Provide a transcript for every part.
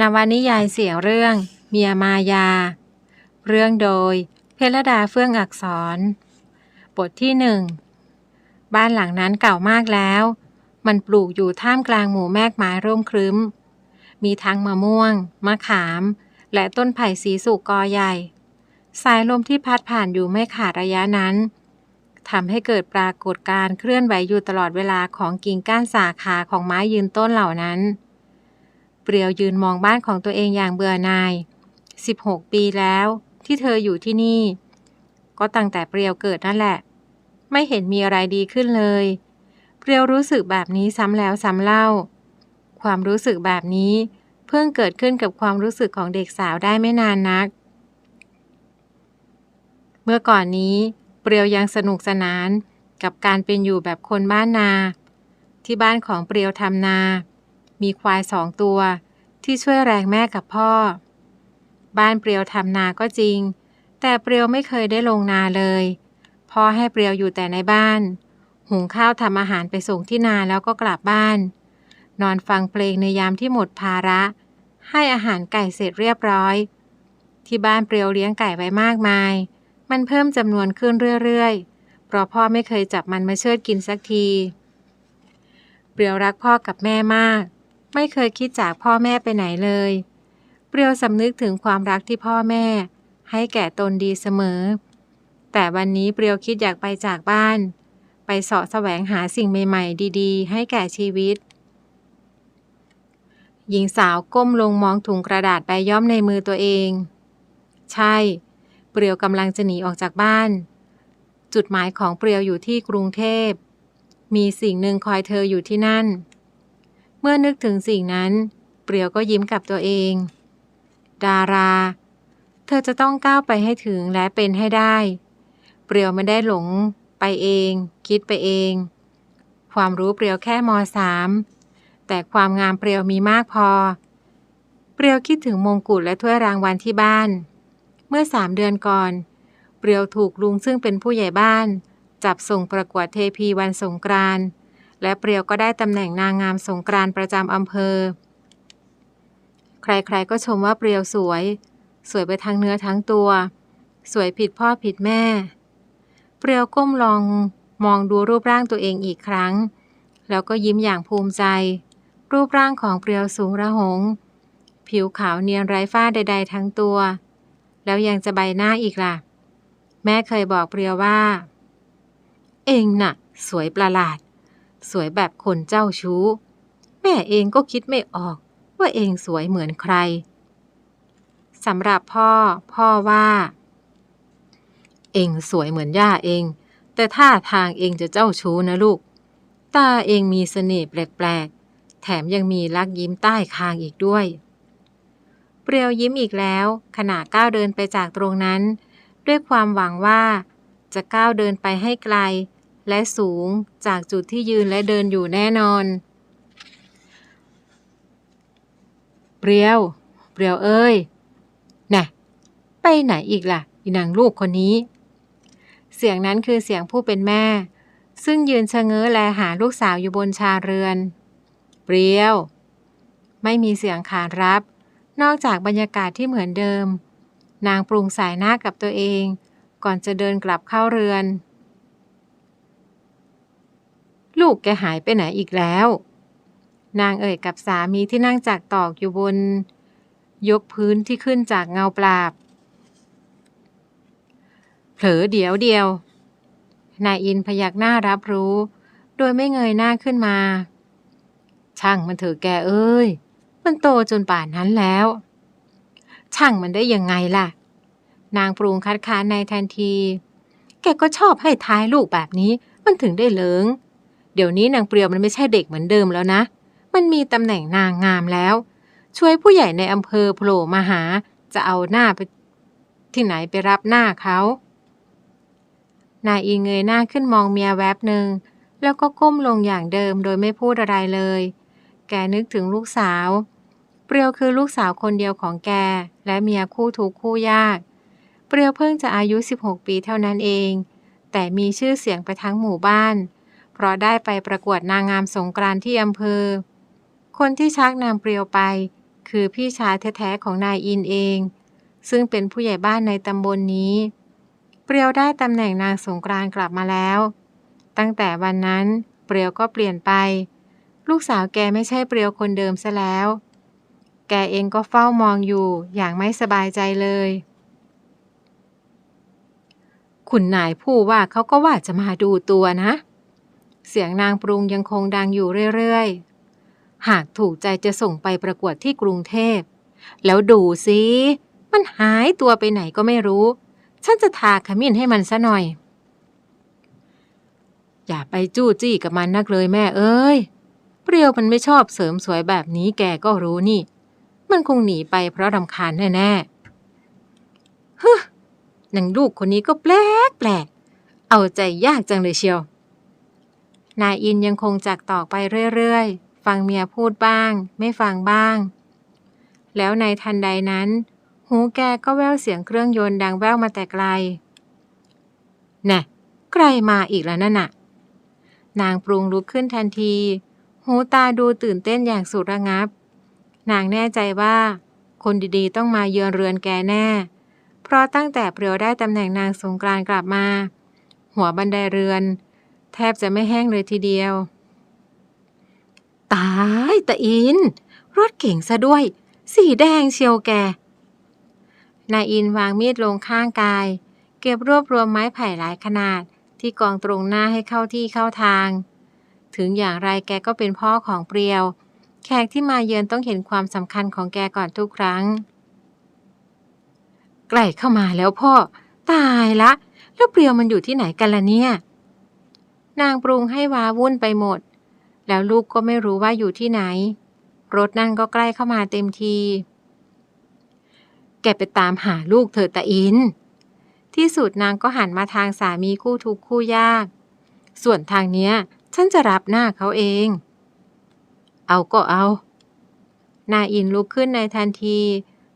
นวนิยายเสียงเรื่อง เมียมายา เรื่องโดย เพลดาเฟื่องอักษร บทที่หนึ่งบ้านหลังนั้นเก่ามากแล้ว มันปลูกอยู่ท่ามกลางหมู่แมกไม้ร่มครึ้ม มีทั้งมะม่วง มะขาม และต้นไผ่สีสุกกอใหญ่ สายลมที่พัดผ่านอยู่ไม่ขาดระยะนั้นทำให้เกิดปรากฏการเคลื่อนไหวอยู่ตลอดเวลาของกิ่งก้านสาขาของไม้ยืนต้นเหล่านั้น เปรียวยืนมองบ้านของตัวเองอย่างเบื่อหน่าย 16 ปีแล้ว ที่เธออยู่ที่นี่ ก็ตั้งแต่เปรียวเกิดนั่นแหละ ไม่เห็นมีอะไรดีขึ้นเลย เปรียวรู้สึกแบบนี้ซ้ำแล้วซ้ำเล่า ความรู้สึกแบบนี้เพิ่งเกิดขึ้นกับความรู้สึกของเด็กสาวได้ไม่นานนัก เมื่อก่อนนี้เปรียวยังสนุกสนานกับการเป็นอยู่แบบคนบ้านนา ที่บ้านของเปรียวทำนา มีควายสองตัว ที่ช่วยแรงแม่กับพ่อ บ้านเปรียวทำนาก็จริง แต่เปรียวไม่เคยได้ลงนาเลยพ่อให้เปรียวอยู่แต่ในบ้าน หุงข้าวทำอาหารไปส่งที่นาแล้วก็กลับบ้าน นอนฟังเพลงในยามที่หมดภาระ ให้อาหารไก่เสร็จเรียบร้อย ที่บ้านเปรียวเลี้ยงไก่ไว้มากมาย มันเพิ่มจำนวนขึ้นเรื่อยๆ เพราะพ่อไม่เคยจับมันมาเชือดกินสักที เปรียวรักพ่อกับแม่มาก ไม่เคยคิดจากพ่อแม่ไปไหนเลย เปรียวสำนึกถึงความรักที่พ่อแม่ ให้แก่ตนดีเสมอ แต่วันนี้เปรียวคิดอยากไปจากบ้าน ไปเสาะแสวงหาสิ่งใหม่ ๆ ดี ๆ ให้แก่ชีวิต หญิงสาวก้มลงมองถุงกระดาษใบย่อมในมือตัวเอง ใช่ เปรียวกำลังจะหนีออกจากบ้าน จุดหมายของเปรียวอยู่ที่กรุงเทพมีสิ่งหนึ่งคอยเธออยู่ที่นั่น มื่อนึกถึงสิ่งนั้น เปรียวก็ยิ้มกับตัวเอง ดารา เธอจะต้องก้าวไปให้ถึงและเป็นให้ได้ เปรียวไม่ได้หลง ไปเอง คิดไปเอง ความรู้เปรียวแค่มสามแต่ความงามเปรียวมีมากพอ เปรียวคิดถึงมงกุฎและถ้วยรางวัลที่บ้าน เมื่อสามเดือนก่อน เปรียวถูกลุงซึ่งเป็นผู้ใหญ่บ้าน จับส่งประกวดเทพีวันสงกรานต์ และเปรียวก็ได้ตำแหน่งนางงามสงกรานต์ประจำอำเภอ ใครๆก็ชมว่าเปรียวสวย สวยไปทั้งเนื้อทั้งตัว สวยผิดพ่อผิดแม่ เปรียวก้มลองมองดูรูปร่างตัวเองอีกครั้ง แล้วก็ยิ้มอย่างภูมิใจ รูปร่างของเปรียวสูงระหง ผิวขาวเนียนไร้ฝ้าใด ๆ ทั้งตัว แล้วยังจะใบหน้าอีกล่ะ แม่เคยบอกเปรียวว่า เองน่ะ สวยประหลาด สวยแบบคนเจ้าชู้ แม่เองก็คิดไม่ออกว่าเองสวยเหมือนใครสำหรับพ่อ พ่อว่า เองสวยเหมือนย่าเอง แต่ท่าทางเองจะเจ้าชู้นะลูก ตาเองมีเสน่ห์แปลกๆ แถมยังมีลักยิ้มใต้คางอีกด้วย เปรียวยิ้มอีกแล้ว ขณะก้าวเดินไปจากตรงนั้น ด้วยความหวังว่า จะก้าวเดินไปให้ไกล และสูงจากจุดที่ยืนและเดินอยู่แน่นอน เปรียว เปรียวเอ้ย น่ะ ไปไหนอีกล่ะอีนางลูกคนนี้ เสียงนั้นคือเสียงผู้เป็นแม่ ซึ่งยืนชะเง้อแลหาลูกสาวอยู่บนชาเรือน เปรียว ไม่มีเสียงขานรับ นอกจากบรรยากาศที่เหมือนเดิม นางปรุงสายหน้ากับตัวเอง ก่อนจะเดินกลับเข้าเรือน ลูกแกหายไปไหนอีกแล้ว นางเอ่ยกับสามีที่นั่งจากตอกอยู่บน ยกพื้นที่ขึ้นจากเงาปราบ เผลอเดียวเดียว นายอินพยักหน้ารับรู้ โดยไม่เงยหน้าขึ้นมา ช่างมันเถอะแกเอ้ย มันโตจนป่านนั้นแล้ว ช่างมันได้ยังไงล่ะ นางปรุงคัดค้านในทันที แกก็ชอบให้ท้ายลูกแบบนี้ มันถึงได้เหลิง เดี๋ยวนี้นางเปรียวมันไม่ใช่เด็กเหมือนเดิมแล้วนะ มันมีตำแหน่งนางงามแล้ว ช่วยผู้ใหญ่ในอำเภอโผล่มาหา จะเอาหน้าไปที่ไหนไปรับหน้าเขานายอีเงยหน้าขึ้นมองเมียแวบหนึ่ง แล้วก็ก้มลงอย่างเดิมโดยไม่พูดอะไรเลย แกนึกถึงลูกสาว เปรียวคือลูกสาวคนเดียวของแก และเมียคู่ทุกคู่ยาก เปรียวเพิ่งจะอายุ 16 ปีเท่านั้นเอง แต่มีชื่อเสียงไปทั้งหมู่บ้าน เพราะได้ไปประกวดนางงามสงกรานที่อำเภอ คนที่ชักนางเปรียวไป คือพี่ชายแท้ๆของนายอินเอง ซึ่งเป็นผู้ใหญ่บ้านในตำบลนนี้ เปรียวได้ตำแหน่งนางสงกรานกลับมาแล้ว ตั้งแต่วันนั้นเปรียวก็เปลี่ยนไป ลูกสาวแกไม่ใช่เปรียวคนเดิมซะแล้ว แกเองก็เฝ้ามองอยู่อย่างไม่สบายใจเลยคุณนายผู้ว่าเขาก็ว่าจะมาดูตัวนะ เสียงนางปรุงยังคงดังอยู่เรื่อยๆ หากถูกใจจะส่งไปประกวดที่กรุงเทพ แล้วดูสิมันหายตัวไปไหนก็ไม่รู้ ฉันจะทาขมิ้นให้มันซะหน่อย อย่าไปจู้จี้กับมันนักเลยแม่เอ้ย เปรียวมันไม่ชอบเสริมสวยแบบนี้แกก็รู้นี่ มันคงหนีไปเพราะรำคาญแน่ๆฮึนางลูกคนนี้ก็แปลกแปลกเอาใจยากจังเลยเชียว นายอินยังคงจักตอกไปเรื่อยๆ ฟังเมียพูดบ้าง ไม่ฟังบ้าง แล้วในทันใดนั้น หูแกก็แว่วเสียงเครื่องยนต์ดังแว่วมาแต่ไกล น่ะ ใครมาอีกแล้วนั่นน่ะ นางปรุงลุกขึ้นทันที หูตาดูตื่นเต้นอย่างสุดระงับ นางแน่ใจว่า คนดีๆต้องมาเยือนเรือนแกแน่ เพราะตั้งแต่เปรียวได้ตำแหน่งนางสงกรานต์กลับมา หัวบันไดเรือน แทบจะไม่แห้งเลยทีเดียว ตายตะอิน รถเก่งซะด้วย สีแดงเชียวแกนายอินวางมีดลงข้างกาย เก็บรวบรวมไม้ไผ่หลายขนาดที่กองตรงหน้าให้เข้าที่เข้าทาง ถึงอย่างไรแกก็เป็นพ่อของเปรียว แขกที่มาเยือนต้องเห็นความสำคัญของแกก่อนทุกครั้ง ใกล้เข้ามาแล้วพ่อ ตายละ แล้วเปรียวมันอยู่ที่ไหนกันล่ะเนี่ย นางปรุงให้วาวุ่นไปหมด แล้วลูกก็ไม่รู้ว่าอยู่ที่ไหน รถนั่นก็ใกล้เข้ามาเต็มที แกไปตามหาลูกเธอตาอิน ที่สุดนางก็หันมาทางสามีคู่ทุกคู่ยาก ส่วนทางเนี้ย ฉันจะรับหน้าเขาเอง เอาก็เอา นาอินลุกขึ้นในทันที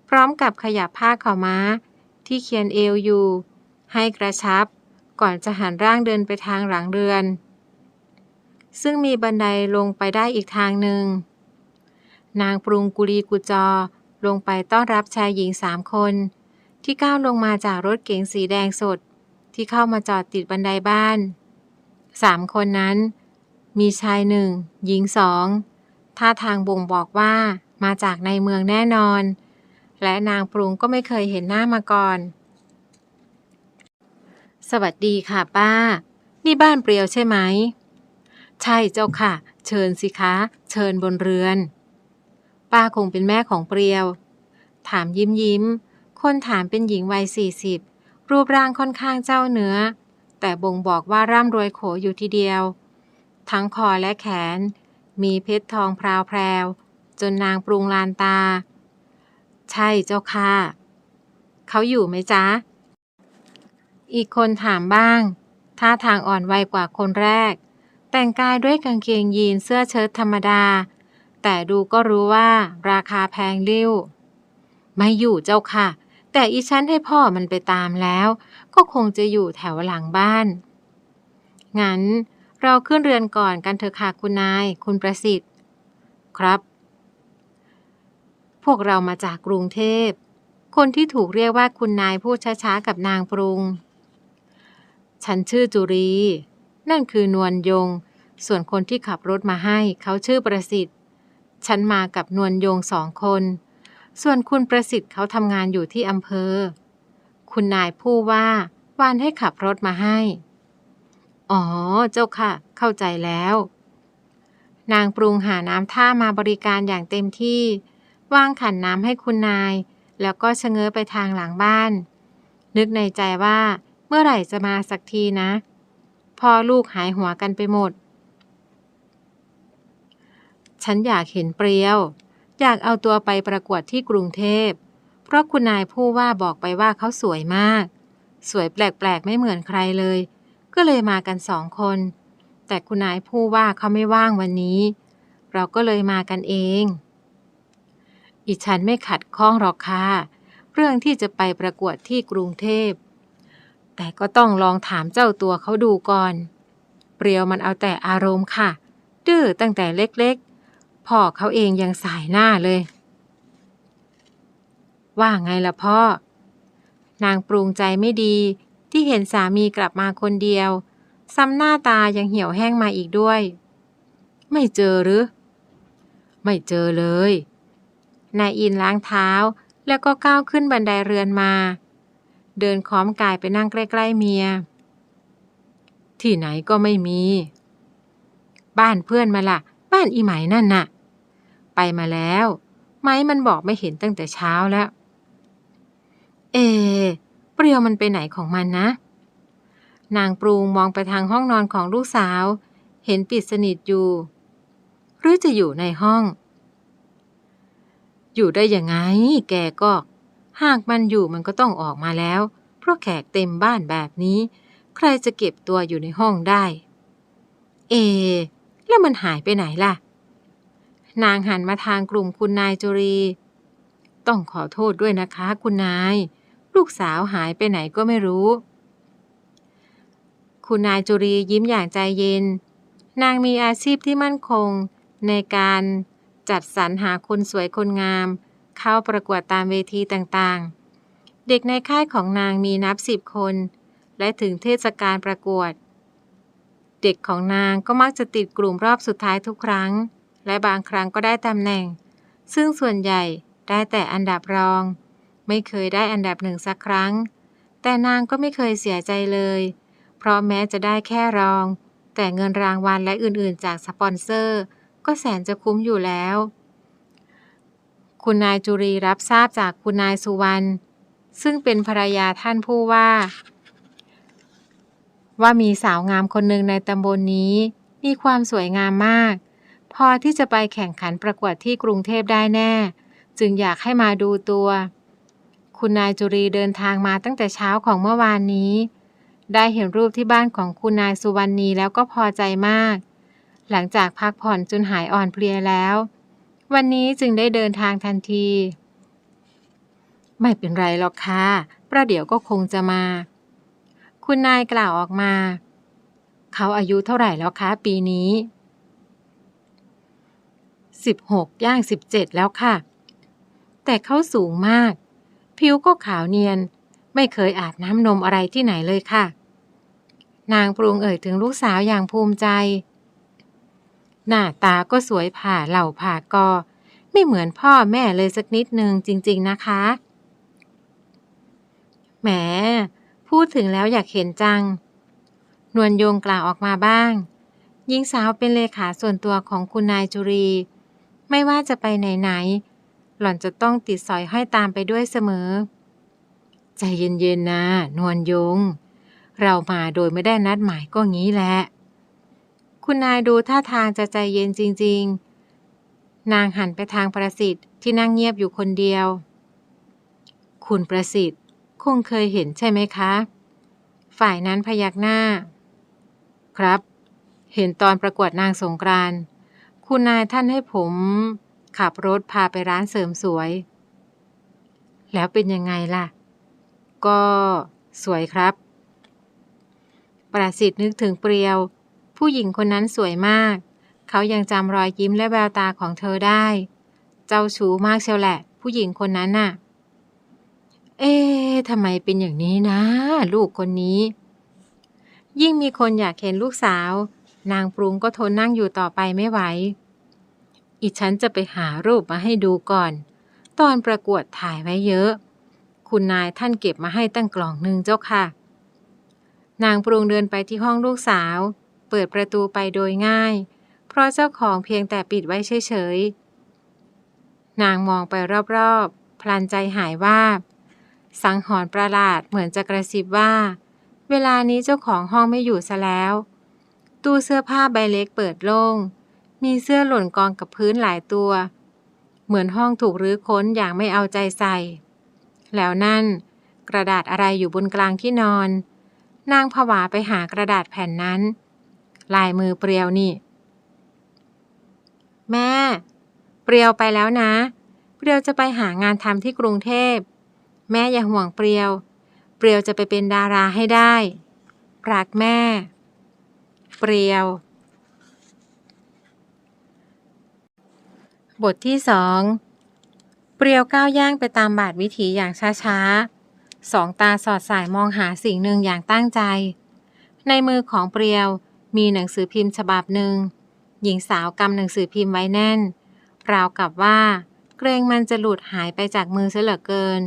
พร้อมกับขยับผ้าขาม้า ที่เคียนเอวอยู่ ให้กระชับ ก่อนจะหันร่างเดินไปทางหลังเรือน ซึ่งมีบันไดลงไปได้อีกทางหนึ่ง นางปรุงกุลีกุจอลงไปต้อนรับชายหญิงสามคน ที่ก้าวลงมาจากรถเก๋งสีแดงสด ที่เข้ามาจอดติดบันไดบ้านสามคนนั้น มีชายหนึ่งหญิงสองท่าทางบ่งบอกว่ามาจากในเมืองแน่นอน และนางปรุงก็ไม่เคยเห็นหน้ามาก่อน สวัสดีค่ะป้า นี่บ้านเปรียวใช่ไหม ใช่เจ้าค่ะ เชิญสิคะ เชิญบนเรือน ป้าคงเป็นแม่ของเปรียว ถามยิ้มยิ้ม คนถามเป็นหญิงวัยสี่สิบ รูปร่างค่อนข้างเจ้าเนื้อ แต่บ่งบอกว่าร่ำรวยโขอยู่ทีเดียว ทั้งคอและแขน มีเพชรทองพราวแพรว จนนางปรุงลานตา ใช่เจ้าค่ะ เขาอยู่ไหมจ๊ะ อีกคนถามบ้าง ท่าทางอ่อนวัยกว่าคนแรก แต่งกายด้วยกางเกงยีนเสื้อเชิ้ตธรรมดา แต่ดูก็รู้ว่าราคาแพงริ้ว ไม่อยู่เจ้าค่ะ แต่อีฉันให้พ่อมันไปตามแล้ว ก็คงจะอยู่แถวหลังบ้าน งั้นเราขึ้นเรือนก่อนกันเถอะค่ะคุณนาย คุณประสิทธิ์ ครับ พวกเรามาจากกรุงเทพ คนที่ถูกเรียกว่าคุณนายพูดช้าๆกับนางปรุง ฉันชื่อจุรี นั่นคือนวลยง ส่วนคนที่ขับรถมาให้เขาชื่อประสิทธิ์ ฉันมากับนวลยงสองคน ส่วนคุณประสิทธิ์เขาทำงานอยู่ที่อำเภอ คุณนายผู้ว่าวานให้ขับรถมาให้ อ๋อ เจ้าค่ะ เข้าใจแล้ว นางปรุงหาน้ำท่ามาบริการอย่างเต็มที่ วางขันน้ำให้คุณนาย แล้วก็ชะเง้อไปทางหลังบ้าน นึกในใจว่า เมื่อไหร่จะมาสักทีนะพอลูกหายหัวกันไปหมด ฉันอยากเห็นเปรียว อยากเอาตัวไปประกวดที่กรุงเทพ เพราะคุณนายผู้ว่าบอกไปว่าเขาสวยมาก สวยแปลกๆไม่เหมือนใครเลย ก็เลยมากันสองคน แต่คุณนายผู้ว่าเขาไม่ว่างวันนี้ เราก็เลยมากันเอง อีฉันไม่ขัดข้องหรอกค่ะเรื่องที่จะไปประกวดที่กรุงเทพ แต่ก็ต้องลองถามเจ้าตัวเขาดูก่อน เปรียวมันเอาแต่อารมณ์ค่ะ ดื้อตั้งแต่เล็กๆ พ่อเขาเองยังสายหน้าเลย ว่าไงล่ะพ่อ นางปรุงใจไม่ดี ที่เห็นสามีกลับมาคนเดียว ซ้ำหน้าตายังเหี่ยวแห้งมาอีกด้วย ไม่เจอหรือ ไม่เจอเลย นายอินล้างเท้าแล้วก็ก้าวขึ้นบันไดเรือนมา เดินค้อมกายไปนั่งใกล้ๆเมีย ที่ไหนก็ไม่มี บ้านเพื่อนมาละบ้านอีไหมนั่นน่ะ ไปมาแล้ว ไม้มันบอกไม่เห็นตั้งแต่เช้าแล้ว เอ เปรียวมันไปไหนของมันนะ นางปรุงมองไปทางห้องนอนของลูกสาว เห็นปิดสนิทอยู่ หรือจะอยู่ในห้อง อยู่ได้ยังไง แกก็ หากมันอยู่มันก็ต้องออกมาแล้ว เพราะแขกเต็มบ้านแบบนี้ ใครจะเก็บตัวอยู่ในห้องได้ เอ แล้วมันหายไปไหนล่ะ นางหันมาทางกลุ่มคุณนายจุรี ต้องขอโทษด้วยนะคะ คุณนาย ลูกสาวหายไปไหนก็ไม่รู้ คุณนายจุรียิ้มอย่างใจเย็น นางมีอาชีพที่มั่นคงในการจัดสรรหาคนสวยคนงาม เข้าประกวดตามเวทีต่างๆ เด็กในค่ายของนางมีนับสิบคน และถึงเทศกาลประกวด เด็กของนางก็มักจะติดกลุ่มรอบสุดท้ายทุกครั้ง และบางครั้งก็ได้ตำแหน่ง ซึ่งส่วนใหญ่ได้แต่อันดับรอง ไม่เคยได้อันดับหนึ่งสักครั้ง แต่นางก็ไม่เคยเสียใจเลย เพราะแม้จะได้แค่รอง แต่เงินรางวัลและอื่นๆ จากสปอนเซอร์ ก็แสนจะคุ้มอยู่แล้ว คุณนายจุรีรับทราบจากคุณนายสุวรรณซึ่งเป็นภรรยาท่านผู้ว่า ว่ามีสาวงามคนหนึ่งในตำบลนนี้ มีความสวยงามมาก พอที่จะไปแข่งขันประกวดที่กรุงเทพได้แน่ จึงอยากให้มาดูตัว คุณนายจุรีเดินทางมาตั้งแต่เช้าของเมื่อวานนี้ ได้เห็นรูปที่บ้านของคุณนายสุวรรณีแล้วก็พอใจมาก หลังจากพักผ่อนจนหายอ่อนเพลียแล้ว วันนี้จึงได้เดินทางทันที ไม่เป็นไรหรอกค่ะประเดี๋ยวก็คงจะมา คุณนายกล่าวออกมา เขาอายุเท่าไหร่แล้วคะปีนี้สิบหกย่างสิบเจ็ดแล้วค่ะ แต่เขาสูงมาก ผิวก็ขาวเนียน ไม่เคยอาบน้ำนมอะไรที่ไหนเลยค่ะ นางปรุงเอ่ยถึงลูกสาวอย่างภูมิใจ หน้าตาก็สวยผ่าเหล่าผ่ากอ ไม่เหมือนพ่อแม่เลยสักนิดนึงจริง ๆนะคะ แหม พูดถึงแล้วอยากเห็นจัง นวลโยงกล่าวออกมาบ้าง หญิงสาวเป็นเลขาส่วนตัวของคุณนายจุรี ไม่ว่าจะไปไหนๆหล่อนจะต้องติดสอยห้อยตามไปด้วยเสมอ ใจเย็นๆนะ นวลยง เรามาโดยไม่ได้นัดหมายก็งี้แหละ คุณนายดูท่าทางจะใจเย็นจริง ๆ นางหันไปทางประสิทธิ์ที่นั่งเงียบอยู่คนเดียว คุณประสิทธิ์ คงเคยเห็นใช่ไหมคะ ฝ่ายนั้นพยักหน้า ครับ เห็นตอนประกวดนางสงกรานต์คุณนายท่านให้ผม ขับรถพาไปร้านเสริมสวย แล้วเป็นยังไงล่ะ ก็สวยครับ ประสิทธิ์นึกถึงเปรียว ผู้หญิงคนนั้นสวยมาก เขายังจำรอยยิ้มและแววตาของเธอได้ เจ้าชู้มากเชียวแหละ ผู้หญิงคนนั้นน่ะ เอ๊ะทำไมเป็นอย่างนี้นะ ลูกคนนี้ ยิ่งมีคนอยากเห็นลูกสาว นางปรุงก็ทนนั่งอยู่ต่อไปไม่ไหว อีฉันจะไปหารูปมาให้ดูก่อน ตอนประกวดถ่ายไว้เยอะ คุณนายท่านเก็บมาให้ตั้งกล่องหนึ่งเจ้าค่ะนางปรุงเดินไปที่ห้องลูกสาว เปิดประตูไปโดยง่าย เพราะเจ้าของเพียงแต่ปิดไว้เฉยๆ นางมองไปรอบๆ พลันใจหายว่าบสังหรณ์ประหลาดเหมือนจะกระซิบว่า เวลานี้เจ้าของห้องไม่อยู่ซะแล้ว ตู้เสื้อผ้าใบเล็กเปิดโล่ง มีเสื้อหล่นกองกับพื้นหลายตัว เหมือนห้องถูกรื้อค้นอย่างไม่เอาใจใส่ แล้วนั่น กระดาษอะไรอยู่บนกลางที่นอน นางผวาไปหากระดาษแผ่นนั้น ลายมือเปรียวนี่ แม่ เปรียวไปแล้วนะ เปรียวจะไปหางานทำที่กรุงเทพ แม่อย่าห่วงเปรียว เปรียวจะไปเป็นดาราให้ได้ รักแม่ เปรียว บทที่สองเปรียวก้าวย่างไปตามบาทวิถีอย่างช้าๆ สองตาสอดสายมองหาสิ่งหนึ่งอย่างตั้งใจ ในมือของเปรียว มีหนังสือพิมพ์ฉบับหนึ่ง หญิงสาวกำหนังสือพิมพ์ไว้แน่น ราวกับว่า เกรงมันจะหลุดหายไปจากมือเสียเหลือเกิน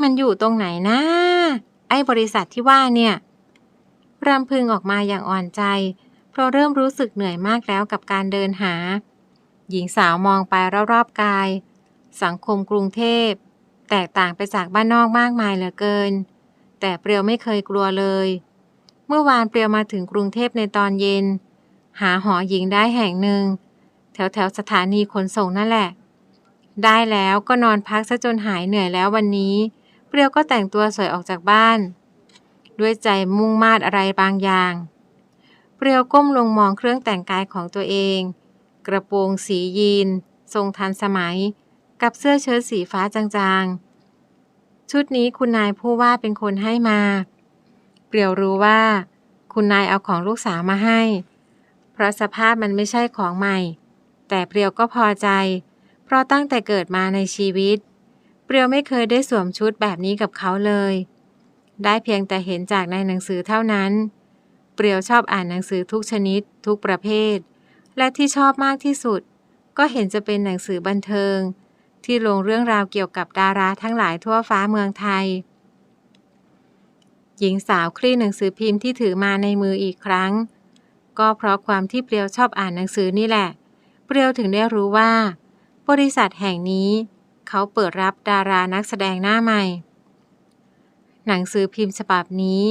มันอยู่ตรงไหนนะไอ้บริษัทที่ว่าเนี่ยรำพึงออกมาอย่างอ่อนใจ เพราะเริ่มรู้สึกเหนื่อยมากแล้วกับการเดินหา หญิงสาวมองไปรอบๆกาย สังคมกรุงเทพ แตกต่างไปจากบ้านนอกมากมายเหลือเกิน แต่เปรียวไม่เคยกลัวเลย เมื่อวานเปรียวมาถึงกรุงเทพในตอนเย็น หาหอหญิงได้แห่งหนึ่ง แถวแถวสถานีขนส่งนั่นแหละ ได้แล้วก็นอนพักซะจนหายเหนื่อยแล้ววันนี้ เปรียวก็แต่งตัวสวยออกจากบ้าน ด้วยใจมุ่งมาดอะไรบางอย่าง เปรียวก้มลงมองเครื่องแต่งกายของตัวเอง กระโปรงสียีน ทรงทันสมัย กับเสื้อเชิ้ตสีฟ้าจางๆ ชุดนี้คุณนายผู้ว่าเป็นคนให้มา เรียวรู้ว่า คุณนายเอาของลูกสาวมาให้ เพราะสภาพมันไม่ใช่ของใหม่ แต่เปรียวก็พอใจ เพราะตั้งแต่เกิดมาในชีวิต เปรียวไม่เคยได้สวมชุดแบบนี้กับเขาเลย ได้เพียงแต่เห็นจากในหนังสือเท่านั้น เปรียวชอบอ่านหนังสือทุกชนิด ทุกประเภท และที่ชอบมากที่สุด ก็เห็นจะเป็นหนังสือบันเทิง ที่ลงเรื่องราวเกี่ยวกับดาราทั้งหลายทั่วฟ้าเมืองไทย หญิงสาวคลี่หนังสือพิมพ์ที่ถือมาในมืออีกครั้ง ก็เพราะความที่เปรียวชอบอ่านหนังสือนี่แหละ เปรียวถึงได้รู้ว่า บริษัทแห่งนี้ เขาเปิดรับดารานักแสดงหน้าใหม่ หนังสือพิมพ์ฉบับนี้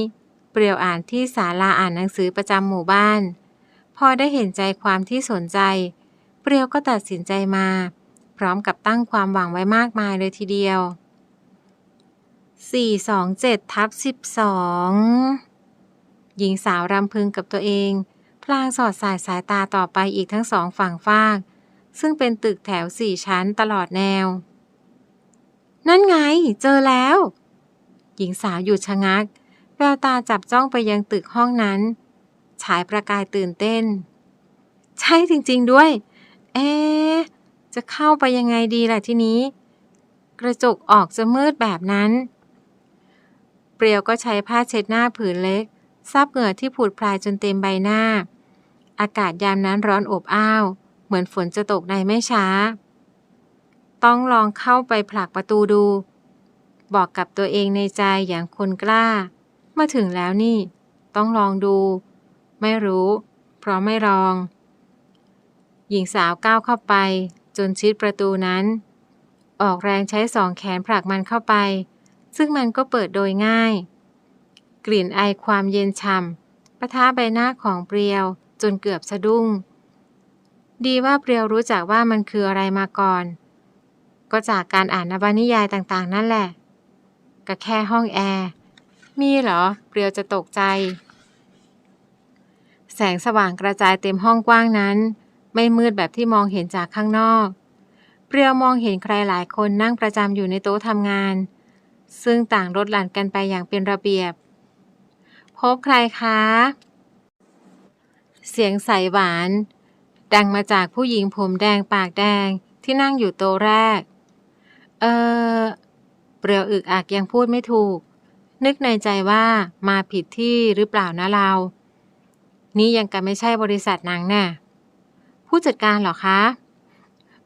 เปรียวอ่านที่ศาลาอ่านหนังสือประจำหมู่บ้าน พอได้เห็นใจความที่สนใจ เปรียวก็ตัดสินใจมา พร้อมกับตั้งความหวังไว้มากมายเลยทีเดียว 427ทับ12 หญิงสาวรำพึงกับตัวเอง พลางสอดสายสายตาต่อไปอีกทั้งสองฝั่งฟาก ซึ่งเป็นตึกแถวสี่ชั้นตลอดแนว นั่นไง เจอแล้ว หญิงสาวหยุดชะงัก แววตาจับจ้องไปยังตึกห้องนั้น ฉายประกายตื่นเต้น ใช่จริงๆด้วย เอ๊จะเข้าไปยังไงดีล่ะทีนี้ กระจกออกจะมืดแบบนั้น เปรียวก็ใช้ผ้าเช็ดหน้าผืนเล็กซับเหงื่อที่ผุดพลายจนเต็มใบหน้า อากาศยามนั้นร้อนอบอ้าว เหมือนฝนจะตกในไม่ช้า ต้องลองเข้าไปผลักประตูดู บอกกับตัวเองในใจอย่างคนกล้า มาถึงแล้วนี่ ต้องลองดู ไม่รู้ เพราะไม่ลอง หญิงสาวก้าวเข้าไป จนชิดประตูนั้น ออกแรงใช้สองแขนผลักมันเข้าไป ซึ่งมันก็เปิดโดยง่าย กลิ่นไอความเย็นช่ำปะทะใบหน้าของเปรียวจนเกือบสะดุ้ง ดีว่าเปรียวรู้จักว่ามันคืออะไรมาก่อน ก็จากการอ่านนวนิยายต่างๆ นั่นแหละ ก็แค่ห้องแอร์มีเหรอ เปรียวจะตกใจ แสงสว่างกระจายเต็มห้องกว้างนั้น ไม่มืดแบบที่มองเห็นจากข้างนอก เปรียวมองเห็นใครหลายคนนั่งประจำอยู่ในโต๊ะทำงาน ซึ่งต่างลดหลั่นกันไปอย่างเป็นระเบียบ พบใครคะ เสียงใสหวาน ดังมาจากผู้หญิงผมแดงปากแดงที่นั่งอยู่โต๊ะแรก เออเปรียวอึกอักยังพูดไม่ถูก นึกในใจว่ามาผิดที่หรือเปล่านะเรา นี่ยังกันไม่ใช่บริษัทนางแน่ผู้จัดการหรอคะ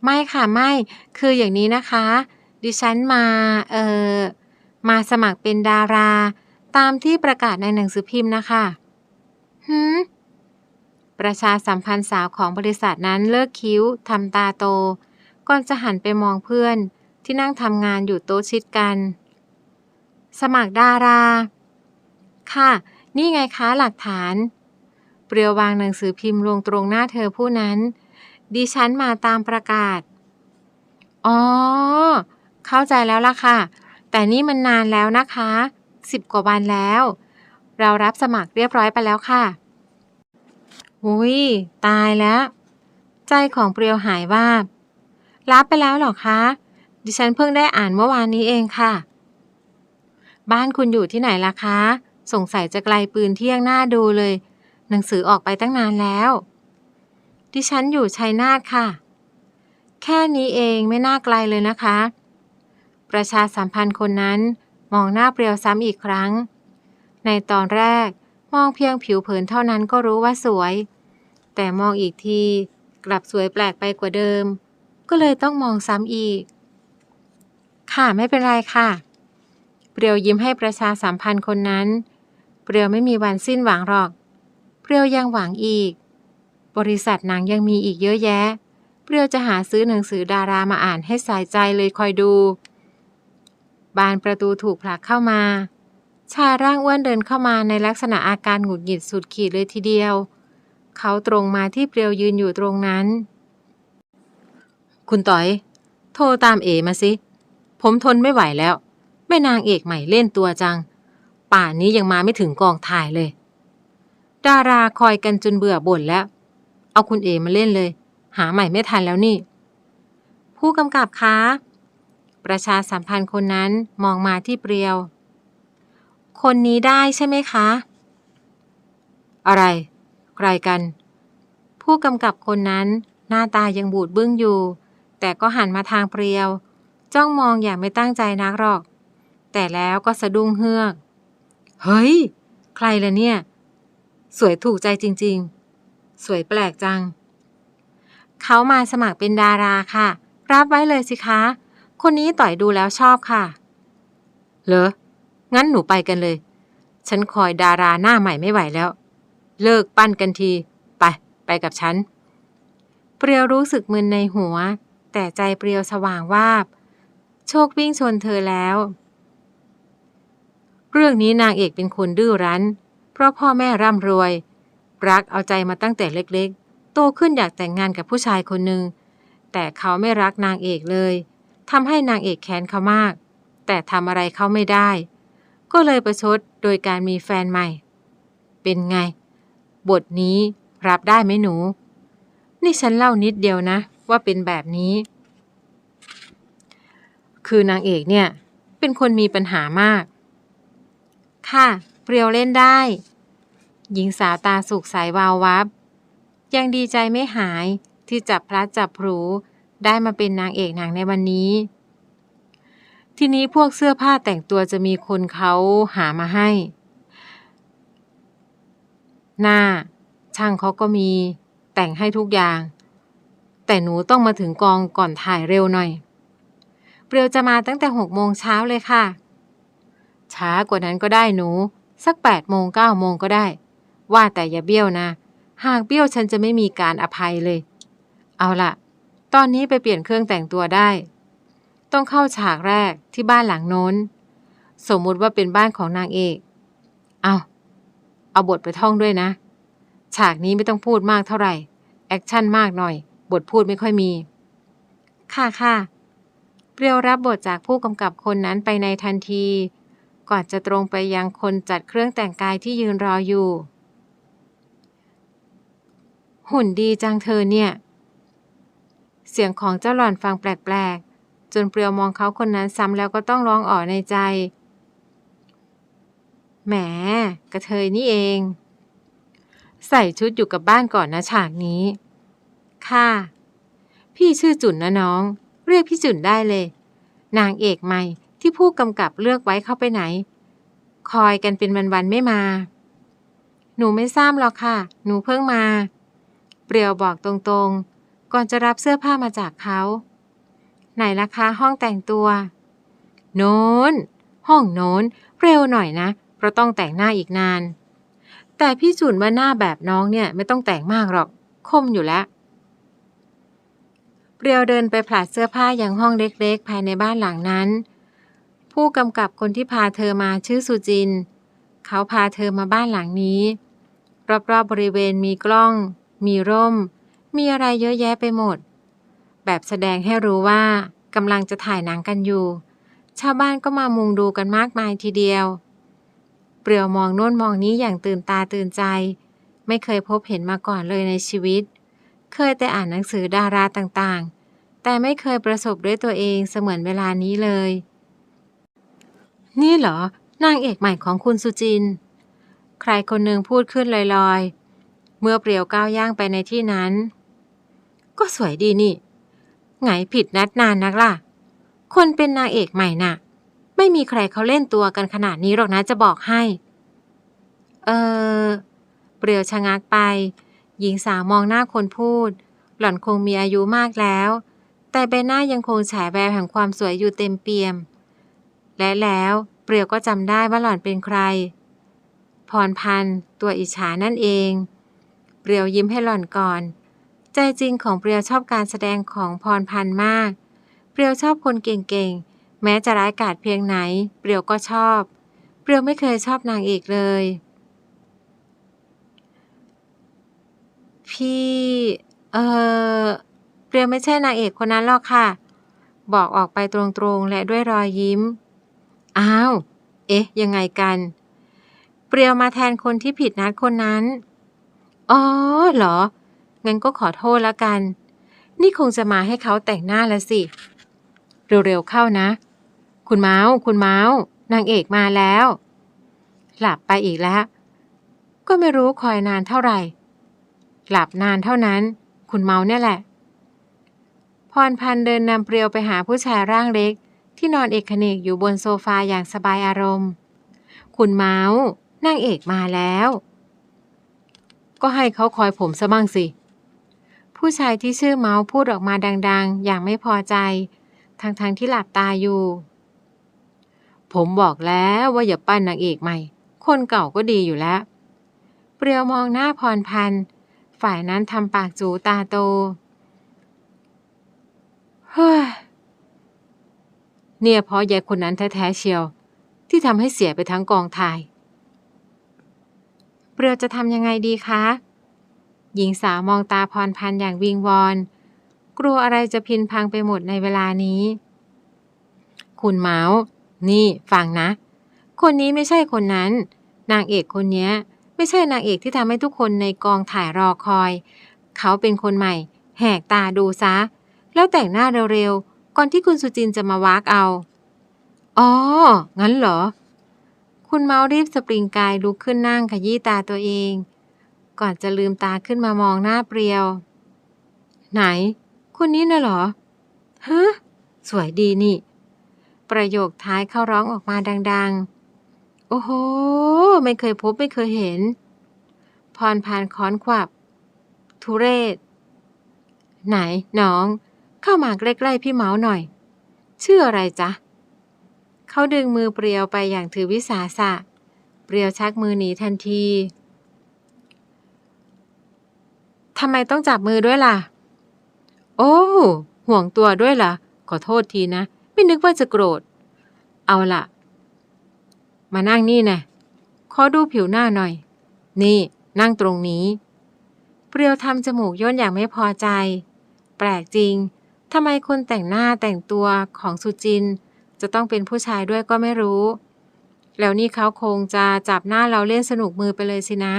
ไม่ค่ะไม่ คืออย่างนี้นะคะ ดิฉันมา เอ่อ มาสมัครเป็นดารา ตามที่ประกาศในหนังสือพิมพ์นะคะหืมประชาสัมพันธ์สาวของบริษัทนั้นเลิกคิ้วทำตาโต ก่อนจะหันไปมองเพื่อนที่นั่งทำงานอยู่โต๊ะชิดกัน สมัครดารา ค่ะ นี่ไงคะหลักฐาน เปรียววางหนังสือพิมพ์ลงตรงหน้าเธอผู้นั้น ดิฉันมาตามประกาศ อ๋อ เข้าใจแล้วล่ะค่ะ แต่นี่มันนานแล้วนะคะสิบกว่าวันแล้ว เรารับสมัครเรียบร้อยไปแล้วค่ะอุ้ยตายแล้ว ใจของเปรียวหายว่าบรับไปแล้วหรอคะ ดิฉันเพิ่งได้อ่านเมื่อวานนี้เองค่ะ บ้านคุณอยู่ที่ไหนล่ะคะ สงสัยจะไกลปืนเที่ยงหน้าดูเลย หนังสือออกไปตั้งนานแล้ว ดิฉันอยู่ชัยนาทค่ะ แค่นี้เองไม่น่าไกลเลยนะคะ ประชาสัมพันธ์คนนั้นมองหน้าเปรียวซ้ำอีกครั้ง ในตอนแรกมองเพียงผิวเผินเท่านั้นก็รู้ว่าสวย แต่มองอีกทีกลับสวยแปลกไปกว่าเดิม ก็เลยต้องมองซ้ำอีก ค่ะไม่เป็นไรค่ะ เปรียวยิ้มให้ประชาสัมพันธ์คนนั้น เปรียวไม่มีวันสิ้นหวังหรอก เปรียวยังหวังอีก บริษัทหนังยังมีอีกเยอะแยะ เปรียวจะหาซื้อหนังสือดารามาอ่านให้สายใจเลยคอยดู บานประตูถูกผลักเข้ามา ชายร่างอ้วนเดินเข้ามาในลักษณะอาการหงุดหงิดสุดขีดเลยทีเดียว เขาตรงมาที่เปรียวยืนอยู่ตรงนั้น คุณต๋อย โทรตามเอมาสิ ผมทนไม่ไหวแล้ว แม่นางเอกใหม่เล่นตัวจัง ป่านนี้ยังมาไม่ถึงกองถ่ายเลย ดาราคอยกันจนเบื่อบ่นแล้ว เอาคุณเอมาเล่นเลย หาใหม่ไม่ทันแล้วนี่ ผู้กำกับคะ ประชาสัมพันธ์คนนั้นมองมาที่เปรียว คนนี้ได้ใช่ไหมคะ อะไร ใครกัน ผู้กำกับคนนั้นหน้าตายังบูดบึ้งอยู่ แต่ก็หันมาทางเปรียว จ้องมองอย่างไม่ตั้งใจนักหรอก แต่แล้วก็สะดุ้งเฮือก เฮ้ย ใครล่ะเนี่ย สวยถูกใจจริง ๆ สวยแปลกจัง เขามาสมัครเป็นดาราค่ะ รับไว้เลยสิคะ คนนี้ต่อยดูแล้วชอบค่ะ เหรอ งั้นหนูไปกันเลย ฉันคอยดาราหน้าใหม่ไม่ไหวแล้ว เลิกปั้นกันที ไป ไปกับฉัน เปรียวรู้สึกมึนในหัว แต่ใจเปรียวสว่างวาบ โชควิ่งชนเธอแล้ว เรื่องนี้นางเอกเป็นคนดื้อรั้น เพราะพ่อแม่ร่ำรวย รักเอาใจมาตั้งแต่เล็กๆ โตขึ้นอยากแต่งงานกับผู้ชายคนหนึ่งแต่เขาไม่รักนางเอกเลย ทำให้นางเอกแค้นเขามาก แต่ทำอะไรเขาไม่ได้ ก็เลยประชดโดยการมีแฟนใหม่ เป็นไง บทนี้รับได้ไหมหนู นี่ฉันเล่านิดเดียวนะ ว่าเป็นแบบนี้ คือนางเอกเนี่ย เป็นคนมีปัญหามาก ค่ะ เปรียวเล่นได้ หญิงสาวตาสุกใสวาววับ ยังดีใจไม่หายที่จับพลัดจับผู ได้มาเป็นนางเอกหนังในวันนี้ ทีนี้พวกเสื้อผ้าแต่งตัวจะมีคนเขาหามาให้ หน้า ช่างเขาก็มีแต่งให้ทุกอย่าง แต่หนูต้องมาถึงกองก่อนถ่ายเร็วหน่อย เปรียวจะมาตั้งแต่หกโมงเช้าเลยค่ะ ช้ากว่านั้นก็ได้หนู สักแปดโมงเก้าโมงก็ได้ ว่าแต่อย่าเบี้ยวนะ หากเบี้ยวฉันจะไม่มีการอภัยเลย เอาล่ะ ตอนนี้ไปเปลี่ยนเครื่องแต่งตัวได้ ต้องเข้าฉากแรกที่บ้านหลังโน้น สมมุติว่าเป็นบ้านของนางเอก เอาเอาบทไปท่องด้วยนะ ฉากนี้ไม่ต้องพูดมากเท่าไหร่ แอคชั่นมากหน่อย บทพูดไม่ค่อยมี ค่ะค่ะเปรียวรับบทจากผู้กำกับคนนั้นไปในทันที ก่อนจะตรงไปยังคนจัดเครื่องแต่งกายที่ยืนรออยู่ หุ่นดีจังเธอเนี่ย เสียงของเจ้าหล่อนฟังแปลกๆ จนเปรียวมองเขาคนนั้นซ้ำแล้วก็ต้องร้องอ๋อในใจ แหม กระเทยนี่เอง ใส่ชุดอยู่กับบ้านก่อนนะฉากนี้ ค่ะ พี่ชื่อจุนนะน้อง เรียกพี่จุนได้เลย นางเอกใหม่ที่ผู้กำกับเลือกไว้เข้าไปไหน คอยกันเป็นวันๆไม่มา หนูไม่ทราบหรอกค่ะ หนูเพิ่งมา เปรียวบอกตรงๆ ก่อนจะรับเสื้อผ้ามาจากเขา ไหนล่ะคะห้องแต่งตัว โน้น ห้องโน้น เร็วหน่อยนะ เพราะต้องแต่งหน้าอีกนาน แต่พี่จุนว่าหน้าแบบน้องเนี่ยไม่ต้องแต่งมากหรอก คมอยู่แล้ว เปรียวเดินไปผลัดเสื้อผ้ายังห้องเล็กๆ ภายในบ้านหลังนั้น ผู้กำกับคนที่พาเธอมาชื่อสุจิน เขาพาเธอมาบ้านหลังนี้ รอบๆบบริเวณมีกล้อง มีร่ม มีอะไรเยอะแยะไปหมด แบบแสดงให้รู้ว่ากำลังจะถ่ายหนังกันอยู่ ชาวบ้านก็มามุงดูกันมากมายทีเดียว เปรียวมองโน่นมองนี้อย่างตื่นตาตื่นใจ ไม่เคยพบเห็นมาก่อนเลยในชีวิต เคยแต่อ่านหนังสือดาราต่างๆ แต่ไม่เคยประสบด้วยตัวเองเสมือนเวลานี้เลย นี่เหรอนางเอกใหม่ของคุณสุจิน ใครคนหนึ่งพูดขึ้นลอยๆ เมื่อเปรียวก้าวย่างไปในที่นั้น ก็สวยดีนี่ ไงผิดนัดนานนักล่ะ คนเป็นนางเอกใหม่น่ะ ไม่มีใครเขาเล่นตัวกันขนาดนี้หรอกนะจะบอกให้ เออ เปรียวชะงักไป หญิงสาวมองหน้าคนพูด หล่อนคงมีอายุมากแล้ว แต่ใบหน้ายังคงฉายแววแห่งความสวยอยู่เต็มเปี่ยม และแล้วเปรียวก็จำได้ว่าหล่อนเป็นใคร พรพันธ์ตัวอิจฉานั่นเอง เปรียวยิ้มให้หล่อนก่อน ใจจริงของเปรียวชอบการแสดงของพรพันธ์มาก เปรียวชอบคนเก่งๆ แม้จะร้ายกาจเพียงไหน เปรียวก็ชอบ เปรียวไม่เคยชอบนางเอกเลย พี่ เออเปรียวไม่ใช่นางเอกคนนั้นหรอกค่ะ บอกออกไปตรงๆ และด้วยรอยยิ้ม อ้าว เอ๊ะ ยังไงกัน เปรียวมาแทนคนที่ผิดนัดคนนั้น อ๋อเหรอ งั้นก็ขอโทษแล้วกัน นี่คงจะมาให้เขาแต่งหน้าแล้วสิ เร็วๆเข้านะ คุณเมาส์คุณเมาส์นางเอกมาแล้ว หลับไปอีกแล้ว ก็ไม่รู้คอยนานเท่าไหร่ หลับนานเท่านั้น คุณเมาส์เนี่ยแหละ พรพันเดินนำเปรียวไปหาผู้ชายร่างเล็ก ที่นอนเอกเนกอยู่บนโซฟาอย่างสบายอารมณ์ คุณเมาส์นางเอกมาแล้ว ก็ให้เขาคอยผมซะบ้างสิ ผู้ชายที่ชื่อเมาส์พูดออกมาดังๆ อย่างไม่พอใจ ทั้งๆทที่หลับตาอยู่ ผมบอกแล้วว่าอย่าปั้นนางเอกใหม่ คนเก่าก็ดีอยู่แล้ว เปรียวมองหน้าพรพันธ์ฝ่ายนั้นทำปากจูตาโต เฮ้ย เนี่ยเพราะยายคนนั้นแท้ๆเชียว ที่ทำให้เสียไปทั้งกองถ่าย เปรียวจะทำยังไงดีคะ หญิงสาวมองตาพรพันอย่างวิงวอน กลัวอะไรจะพินพังไปหมดในเวลานี้ คุณเมาส์นี่ฟังนะ คนนี้ไม่ใช่คนนั้น นางเอกคนนี้ไม่ใช่นางเอกที่ทำให้ทุกคนในกองถ่ายรอคอย เขาเป็นคนใหม่ แหกตาดูซะ แล้วแต่งหน้าเร็วๆ ก่อนที่คุณสุจินจะมาวากเอา อ๋อ งั้นเหรอ คุณเมาส์รีบสปริงกายลุกขึ้นนั่งขยี้ตาตัวเอง ก่อนจะลืมตาขึ้นมามองหน้าเปรียว ไหน คนนี้น่ะเหรอ ฮะ สวยดีนี่ ประโยคท้ายเขาร้องออกมาดัง ๆ โอ้โห ไม่เคยพบไม่เคยเห็น พรพานค้อนขวับ ทุเรศ ไหน น้อง เข้ามาใกล้ๆพี่เมาส์หน่อย ชื่ออะไรจ๊ะเขาดึงมือเปรียวไปอย่างถือวิสาสะ เปรียวชักมือหนีทันที ทำไมต้องจับมือด้วยล่ะ โอ้ ห่วงตัวด้วยล่ะ ขอโทษทีนะ ไม่นึกว่าจะโกรธ เอาล่ะ มานั่งนี่นะขอดูผิวหน้าหน่อย นี่ นั่งตรงนี้ เปรียวทำจมูกย่นอย่างไม่พอใจ แปลกจริงทำไมคนแต่งหน้าแต่งตัวของสุจิน จะต้องเป็นผู้ชายด้วยก็ไม่รู้ แล้วนี่เขาคงจะจับหน้าเราเล่นสนุกมือไปเลยสินะ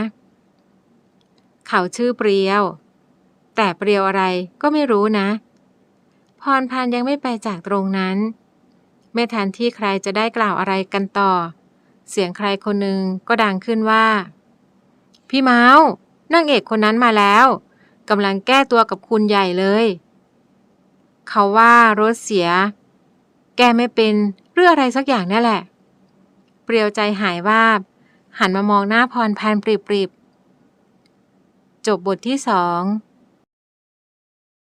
เขาชื่อเปรียว แต่เปรียวอะไรก็ไม่รู้นะ พรพันยังไม่ไปจากตรงนั้น ไม่ทันที่ใครจะได้กล่าวอะไรกันต่อ เสียงใครคนหนึ่งก็ดังขึ้นว่า พี่เมาส์นางเอกคนนั้นมาแล้วกำลังแก้ตัวกับคุณใหญ่เลย เขาว่ารถเสีย แกไม่เป็นเรื่องอะไรสักอย่างนี่แหละ เปรียวใจหายวาบหันมามองหน้าพรพันปริบ จบบทที่สอง